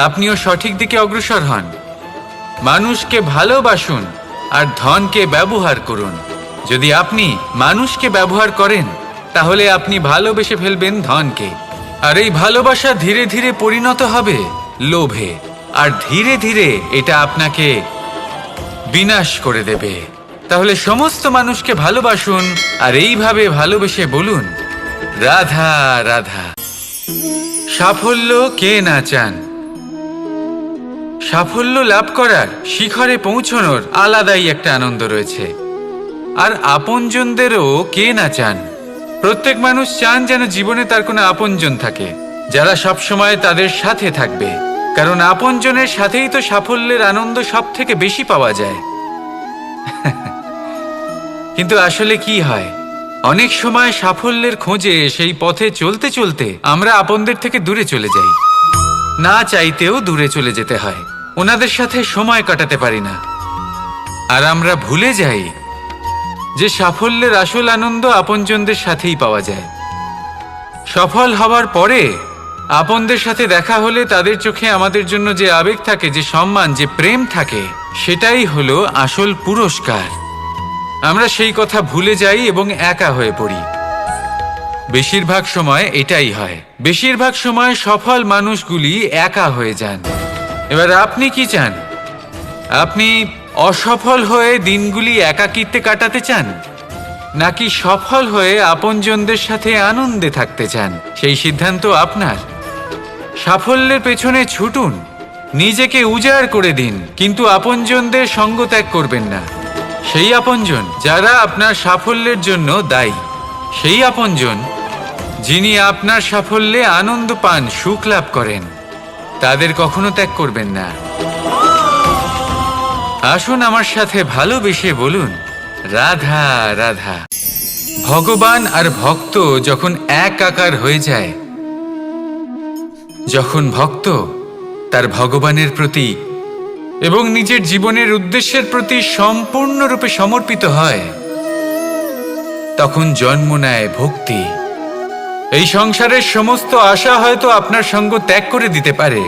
আপনিও সঠিক দিকে অগ্রসর হন। মানুষকে ভালোবাসুন আর ধনকে ব্যবহার করুন। যদি আপনি মানুষকে ব্যবহার করেন, তাহলে আপনি ভালোবেসে ফেলবেন ধনকে। আর এই ভালোবাসা ধীরে ধীরে পরিণত হবে লোভে, আর ধীরে ধীরে এটা আপনাকে বিনাশ করে দেবে। তাহলে সমস্ত মানুষকে ভালোবাসুন আর এইভাবে ভালোবেসে বলুন, রাধা রাধা। সাফল্য কে না চান? সাফল্য লাভ করার শিখরে পৌঁছনোর আলাদাই একটা আনন্দ রয়েছে। আর আপনজনদেরও কে না চান? প্রত্যেক মানুষ চান যেন জীবনে তার কোনো আপনজন থাকে, যারা সবসময় তাদের সাথে থাকবে। কারণ আপনজনের সাথেই তো সাফল্যের আনন্দ সব থেকে বেশি পাওয়া যায়। কিন্তু আসলে কি হয়? অনেক সময় সাফল্যের খোঁজে সেই পথে চলতে চলতে আমরা আপনদের থেকে দূরে চলে যাই। না চাইতেও দূরে চলে যেতে হয়। ওনাদের সাথে সময় কাটাতে পারি না। আর আমরা ভুলে যাই যে সাফল্যের আসল আনন্দ আপনজনদের সাথেই পাওয়া যায়। সফল হওয়ার পরে আপনদের সাথে দেখা হলে তাদের চোখে আমাদের জন্য যে আবেগ থাকে, যে সম্মান, যে প্রেম থাকে, সেটাই হলো আসল পুরস্কার। আমরা সেই কথা ভুলে যাই এবং একা হয়ে পড়ি। বেশিরভাগ সময় এটাই হয়। বেশিরভাগ সময় সফল মানুষগুলি একা হয়ে যান। এবার আপনি কি চান? আপনি অসফল হয়ে দিনগুলি একাকিত্বে কাটাতে চান? নাকি সফল হয়ে আপনজনদের সাথে আনন্দে থাকতে চান? সেই সিদ্ধান্ত আপনার। সাফল্যের পেছনে ছুটুন। নিজেকে উজাড় করে দিন। কিন্তু আপনজনদের সঙ্গ ত্যাগ করবেন না। সেই আপনজন যারা আপনার সাফল্যের জন্য দায়ী, সেই আপনজন যিনি আপনার সাফল্যে আনন্দ পান, সুখ লাভ করেন, তাদের কখনো ত্যাগ করবেন না। আসুন আমার সাথে ভালোবেসে বলুন, রাধা রাধা। ভগবান আর ভক্ত যখন এক আকার হয়ে যায়, যখন ভক্ত তার ভগবানের প্রতি এবং নিজের জীবনের উদ্দেশ্যের প্রতি সম্পূর্ণরূপে সমর্পিত হয়, তখন জন্ম নেয় ভক্তি। এই সংসারের সমস্ত আশা হয়তো আপনার সঙ্গ ত্যাগ করে দিতে পারে।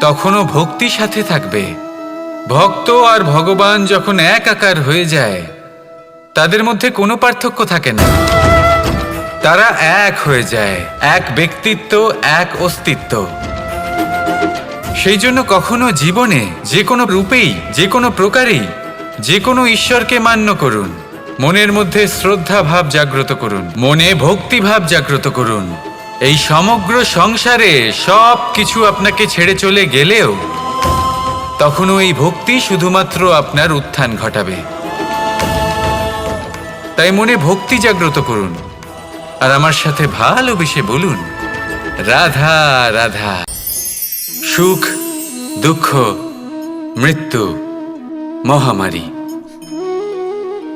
তখনও ভক্তি সাথে থাকবে। ভক্ত আর ভগবান যখন এক আকার হয়ে যায়, তাদের মধ্যে কোনো পার্থক্য থাকে না। তারা এক হয়ে যায়, এক ব্যক্তিত্ব, এক অস্তিত্ব। সেই জন্য কখনো জীবনে যে কোনো রূপেই, যে কোনো প্রকারেই, যে কোনো ঈশ্বরকে মান্য করুন। মনের মধ্যে শ্রদ্ধা ভাব জাগ্রত করুন, মনে ভক্তি ভাব জাগ্রত করুন। এই সমগ্র সংসারে সব কিছু আপনাকে ছেড়ে চলে গেলেও তখনও এই ভক্তি শুধুমাত্র আপনার উত্থান ঘটাবে। তাই মনে ভক্তি জাগ্রত করুন। আর আমার সাথে ভালোবেসে বলুন, রাধা রাধা। সুখ, দুঃখ, মৃত্যু, মহামারী।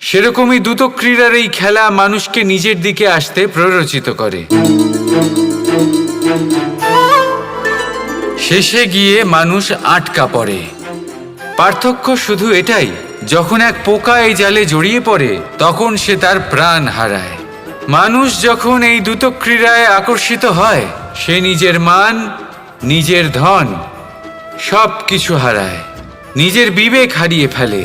সেরকমই দ্রুত ক্রীড়ার এই খেলা মানুষকে নিজের দিকে আসতে প্ররোচিত করে। শেষে গিয়ে মানুষ আটকা পড়ে। পার্থক্য শুধু এটাই, যখন এক পোকা এই জালে জড়িয়ে পড়ে, তখন সে তার প্রাণ হারায়। মানুষ যখন এই দ্রুত ক্রীড়ায় আকর্ষিত হয়, সে নিজের মান, নিজের ধন সব কিছু হারায়। নিজের বিবেক হারিয়ে ফেলে।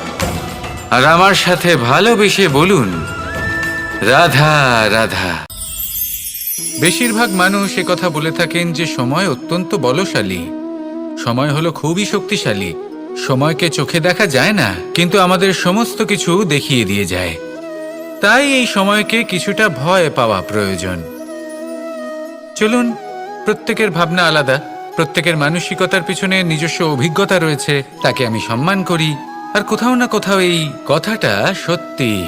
আর আমার সাথে ভালোবেসে বলুন, রাধা রাধা। বেশিরভাগ মানুষ এ কথা বলে থাকেন যে সময় অত্যন্ত বলশালী। সময় হলো খুবই শক্তিশালী। সময়কে চোখে দেখা যায় না, কিন্তু আমাদের সমস্ত কিছু দেখিয়ে দিয়ে যায়। তাই এই সময়কে কিছুটা ভয় পাওয়া প্রয়োজন। চলুন, প্রত্যেকের ভাবনা আলাদা। প্রত্যেকের মানসিকতার পিছনে নিজস্ব অভিজ্ঞতা রয়েছে, তাকে আমি সম্মান করি। আর কোথাও না কোথাও এই কথাটা সত্যি।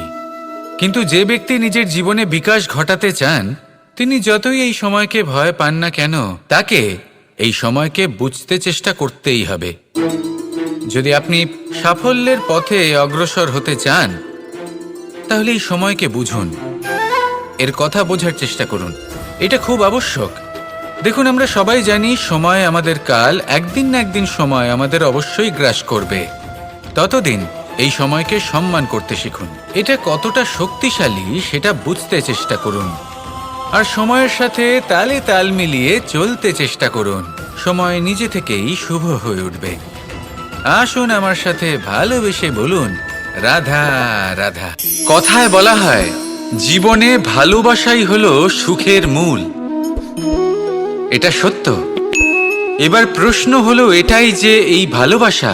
কিন্তু যে ব্যক্তি নিজের জীবনে বিকাশ ঘটাতে চান, তিনি যতই এই সময়কে ভয় পান না কেন, তাকে এই সময়কে বুঝতে চেষ্টা করতেই হবে। যদি আপনি সাফল্যের পথে অগ্রসর হতে চান, তাহলে এই সময়কে বুঝুন। এর কথা বোঝার চেষ্টা করুন। এটা খুব আবশ্যক। দেখুন, আমরা সবাই জানি, সময় আমাদের কাল, একদিন না একদিন সময় আমাদের অবশ্যই গ্রাস করবে। ততদিন এই সময়কে সম্মান করতে শিখুন। এটা কতটা শক্তিশালী সেটা বুঝতে চেষ্টা করুন। আর সময়ের সাথে তালে তাল মিলিয়ে চলতে চেষ্টা করুন। সময় নিজে থেকেই শুভ হয়ে উঠবে। আসুন আমার সাথে ভালোবেসে বলুন, রাধা রাধা। কথায় বলা হয়, জীবনে ভালোবাসাই হলো সুখের মূল। এটা সত্য। এবার প্রশ্ন হলো এটাই যে এই ভালোবাসা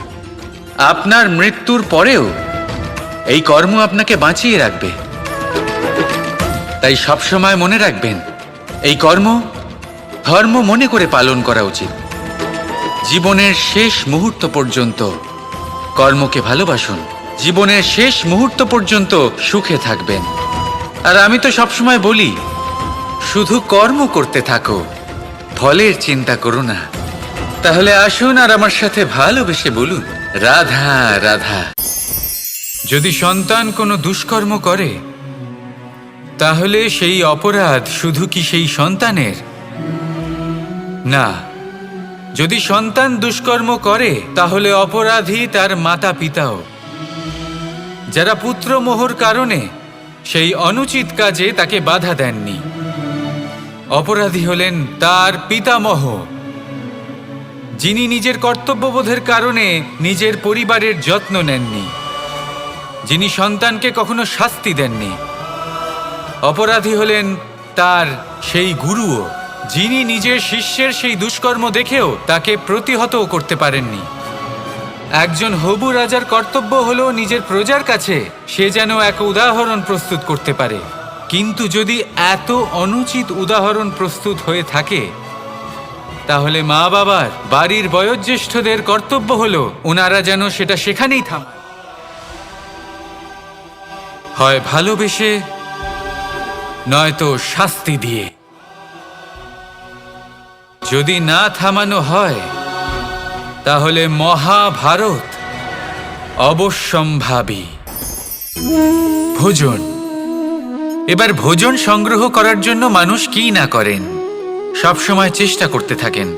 আপনার মৃত্যুর পরেও এই কর্ম আপনাকে বাঁচিয়ে রাখবে। তাই সবসময় মনে রাখবেন, এই কর্ম ধর্ম মনে করে পালন করা উচিত। জীবনের শেষ মুহূর্ত পর্যন্ত কর্মকে ভালোবাসুন। জীবনের শেষ মুহূর্ত পর্যন্ত সুখে থাকবেন। আর আমি তো সবসময় বলি, শুধু কর্ম করতে থাকো, ফলের চিন্তা করো না। তাহলে আসুন আর আমার সাথে ভালোবেসে বলুন। রাধা রাধা। যদি সন্তান কোনো দুষ্কর্ম করে, তাহলে সেই অপরাধ শুধু কি সেই সন্তানের? না, যদি সন্তান দুষ্কর্ম করে, তাহলে অপরাধী তার মাতা পিতাও যারা পুত্র মোহর কারণে সেই অনুচিত কাজে তাকে বাধা দেননি। অপরাধী হলেন তার পিতামহ। যিনি নিজের কর্তব্যবোধের কারণে নিজের পরিবারের যত্ন নেননি, যিনি সন্তানকে কখনো শাস্তি দেননি, অপরাধী হলেন তার সেই গুরুও, যিনি নিজের শিষ্যের সেই দুষ্কর্ম দেখেও তাকে প্রতিহতও করতে পারেননি। একজন হবু রাজার কর্তব্য হলো নিজের প্রজার কাছে সে যেন এক উদাহরণ প্রস্তুত করতে পারে। কিন্তু যদি এত অনুচিত উদাহরণ প্রস্তুত হয়ে থাকে তাহলে মা বাবার বাড়ির বয়োজ্যেষ্ঠদের কর্তব্য হলো ওনারা যেন সেটা সেখানেই থাম হয় ভালোবেসে, নয়তো শাস্তি দিয়ে। যদি না থামানো হয়, তাহলে মহাভারত অবশ্যম্ভাবী। ভোজন। এবার ভোজন সংগ্রহ করার জন্য মানুষ কি না করেন? সবসময় চেষ্টা করতে থাকেন।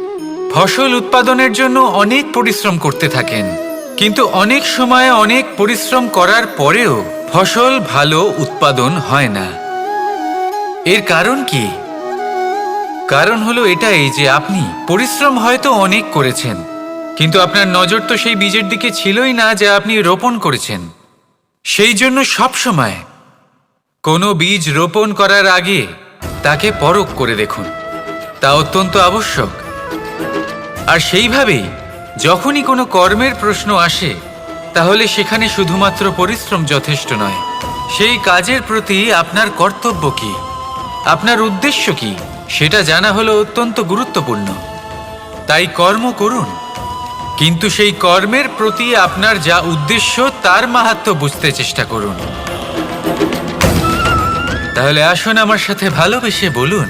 ফসল উৎপাদনের জন্য অনেক পরিশ্রম করতে থাকেন। কিন্তু অনেক সময় অনেক পরিশ্রম করার পরেও ফসল ভালো উৎপাদন হয় না। এর কারণ কি? কারণ হলো এটাই যে আপনি পরিশ্রম হয়তো অনেক করেছেন, কিন্তু আপনার নজর তো সেই বীজের দিকে ছিলই না যা আপনি রোপণ করেছেন। সেই জন্য সবসময় কোনো বীজ রোপণ করার আগে তাকে পরখ করে দেখুন। তা অত্যন্ত আবশ্যক। আর সেইভাবেই যখনই কোনো কর্মের প্রশ্ন আসে, তাহলে সেখানে শুধুমাত্র পরিশ্রম যথেষ্ট নয়। সেই কাজের প্রতি আপনার কর্তব্য কি? আপনার উদ্দেশ্য কি? সেটা জানা হলো অত্যন্ত গুরুত্বপূর্ণ। তাই কর্ম করুন। কিন্তু সেই কর্মের প্রতি আপনার যা উদ্দেশ্য, তার মাহাত্ম বুঝতে চেষ্টা করুন। তাহলে আসুন আমার সাথে ভালোবেসে বলুন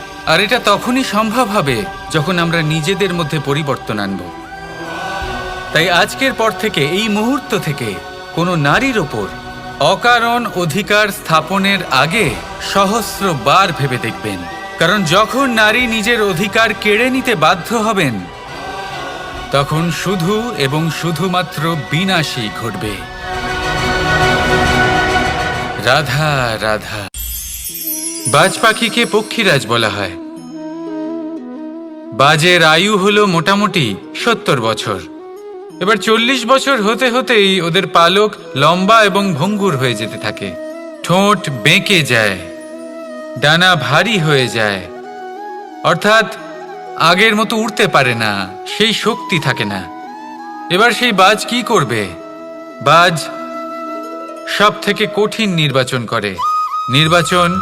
আর এটা তখনই সম্ভব হবে যখন আমরা নিজেদের মধ্যে পরিবর্তন আনব। তাই আজকের পর থেকে এই মুহূর্ত থেকে কোনো নারীর ওপর অকারণ অধিকার স্থাপনের আগে সহস্র বার ভেবে দেখবেন। কারণ যখন নারী নিজের অধিকার কেড়ে নিতে বাধ্য হবেন, তখন শুধু এবং শুধুমাত্র বিনাশই ঘটবে। রাধা রাধা। বাজ পাখিকে পক্ষীরাজ বলা হয়। বাজের আয়ু হলো মোটামুটি সত্তর বছর। এবার চল্লিশ বছর হতে হতেই ওদের পালক লম্বা এবং ভঙ্গুর হয়ে যেতে থাকে। ঠোঁট বেঁকে যায়, ডানা ভারী হয়ে যায়। অর্থাৎ আগের মতো উড়তে পারে না, সেই শক্তি থাকে না। এবার সেই বাজ কি করবে? বাজ সব থেকে কঠিন নির্বাচন করে। নির্বাচন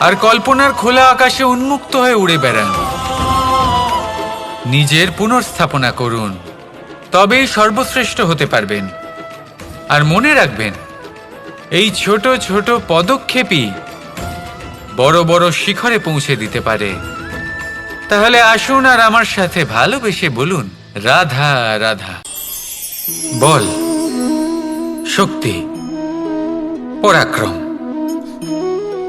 আর কল্পনার খোলা আকাশে উন্মুক্ত হয়ে উড়ে বেড়ান। নিজের পুনর্স্থাপনা করুন। তবেই সর্বশ্রেষ্ঠ হতে পারবেন। আর মনে রাখবেন, এই ছোট ছোট পদক্ষেপই বড় বড় শিখরে পৌঁছে দিতে পারে। তাহলে আসুন আর আমার সাথে ভালোবেসে বলুন, রাধা রাধা। বল, শক্তি, পরাক্রম।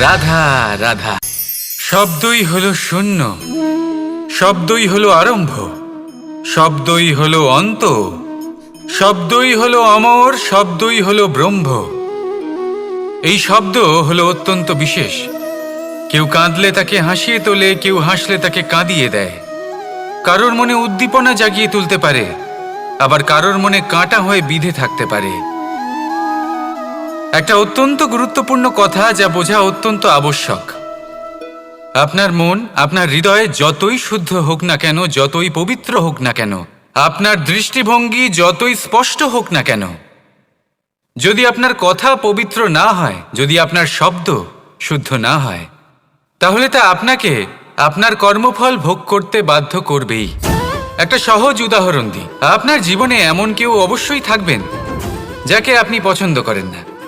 রাধা রাধা। শব্দই হলো শূন্য, শব্দই হলো আরম্ভ, শব্দই হলো অন্ত, শব্দই হলো অমর, শব্দই হলো ব্রহ্ম। এই শব্দ হলো অত্যন্ত বিশেষ। কেউ কাঁদলে তাকে হাসিয়ে তোলে, কেউ হাসলে তাকে কাঁদিয়ে দেয়। কারোর মনে উদ্দীপনা জাগিয়ে তুলতে পারে, আবার কারোর মনে কাঁটা হয়ে বিধে থাকতে পারে। একটা অত্যন্ত গুরুত্বপূর্ণ কথা যা বোঝা অত্যন্ত আবশ্যক। আপনার মন, আপনার হৃদয়ে যতই শুদ্ধ হোক না কেন, যতই পবিত্র হোক না কেন, আপনার দৃষ্টিভঙ্গি যতই স্পষ্ট হোক না কেন, যদি আপনার কথা পবিত্র না হয়, যদি আপনার শব্দ শুদ্ধ না হয়, তাহলে তা আপনাকে আপনার কর্মফল ভোগ করতে বাধ্য করবেই। একটা সহজ উদাহরণ দিই। আপনার জীবনে এমন কেউ অবশ্যই থাকবেন যাকে আপনি পছন্দ করেন না।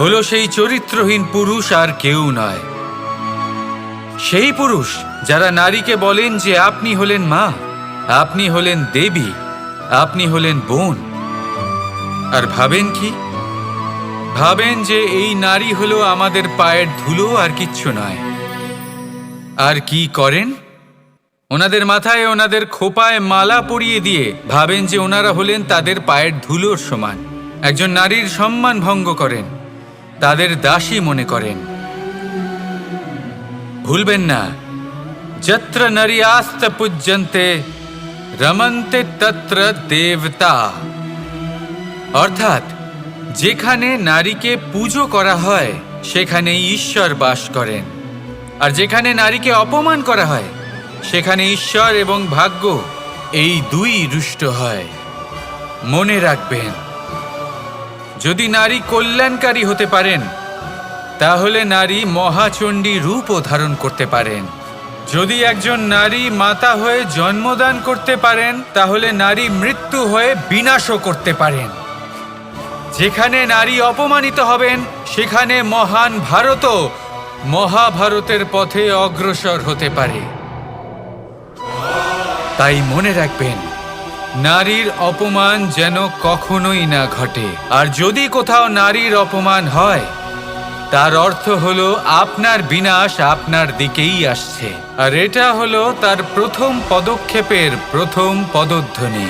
হলো সেই চরিত্রহীন পুরুষ আর কেউ নয়। সেই পুরুষ যারা নারীকে বলেন যে আপনি হলেন মা, আপনি হলেন দেবী, আপনি হলেন বোন। আর ভাবেন কি? ভাবেন যে এই নারী হলো আমাদের পায়ের ধুলো আর কিচ্ছু নয়। আর কি করেন? ওনাদের মাথায় ওনাদের খোপায় মালা পরিয়ে দিয়ে ভাবেন যে ওনারা হলেন তাদের পায়ের ধুলোর সমান। একজন নারীর সম্মান ভঙ্গ করেন। তাদের দাসী মনে করেন। ভুলবেন না। যত্র নারী আস্ত পূজ্যন্তে রমন্তে তত্র দেবতা। অর্থাৎ, যেখানে নারীকে পুজো করা হয় সেখানে ঈশ্বর বাস করেন। আর যেখানে নারীকে অপমান করা হয়, সেখানে ঈশ্বর এবং ভাগ্য এই দুই রুষ্ট হয়। মনে রাখবেন। যদি নারী কল্যাণকারী হতে পারেন, তাহলে নারী মহাচণ্ডী রূপও ধারণ করতে পারেন। যদি একজন নারী মাতা হয়ে জন্মদান করতে পারেন, তাহলে নারী মৃত্যু হয়ে বিনাশও করতে পারেন। যেখানে নারী অপমানিত হবেন, সেখানে মহান ভারতও মহাভারতের পথে অগ্রসর হতে পারে। তাই মনে রাখবেন নারীর অপমান যেন কখনোই না ঘটে। আর যদি কোথাও নারীর অপমান হয়, তার অর্থ হলো আপনার বিনাশ আপনার দিকেই আসছে। আর এটা হলো তার প্রথম পদক্ষেপের প্রথম পদধ্বনি।